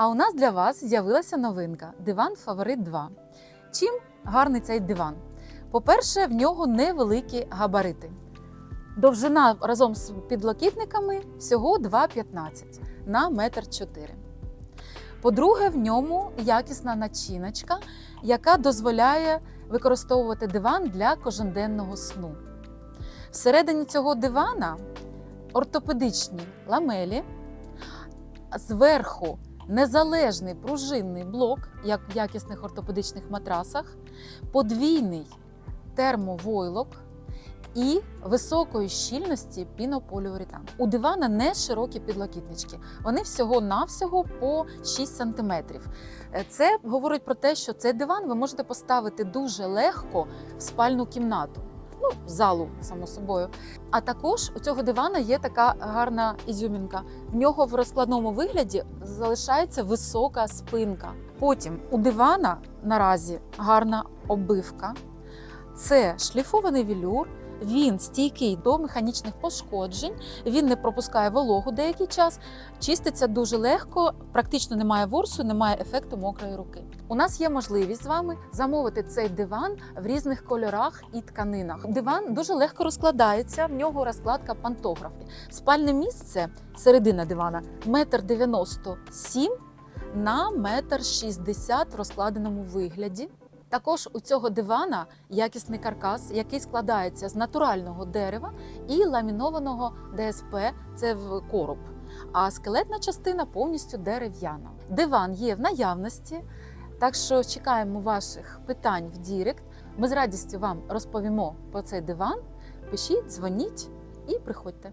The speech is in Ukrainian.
А у нас для вас з'явилася новинка диван Фаворит 2. Чим гарний цей диван? По-перше, в нього невеликі габарити. Довжина разом з підлокітниками всього 2,15 на 1,4 м. По-друге, в ньому якісна начиночка, яка дозволяє використовувати диван для коженденного сну. Всередині цього дивана ортопедичні ламелі, зверху незалежний пружинний блок, як в якісних ортопедичних матрасах, подвійний термовойлок і високої щільності пінополіуретан. У дивана не широкі підлокітнички. Вони всього-навсього по 6 см. Це говорить про те, що цей диван ви можете поставити дуже легко в спальну кімнату. Залу, само собою. А також у цього дивана є така гарна ізюмінка. В нього в розкладному вигляді залишається висока спинка. Потім у дивана наразі гарна оббивка. Це шліфований велюр. Він стійкий до механічних пошкоджень, він не пропускає вологу деякий час, чиститься дуже легко, практично немає ворсу, немає ефекту мокрої руки. У нас є можливість з вами замовити цей диван в різних кольорах і тканинах. Диван дуже легко розкладається, в нього розкладка пантографи. Спальне місце, середина дивана, 1,97 м на 1,60 м в розкладеному вигляді. Також у цього дивана якісний каркас, який складається з натурального дерева і ламінованого ДСП це в короб. А скелетна частина повністю дерев'яна. Диван є в наявності, так що чекаємо ваших питань в Дірект. Ми з радістю вам розповімо про цей диван. Пишіть, дзвоніть і приходьте.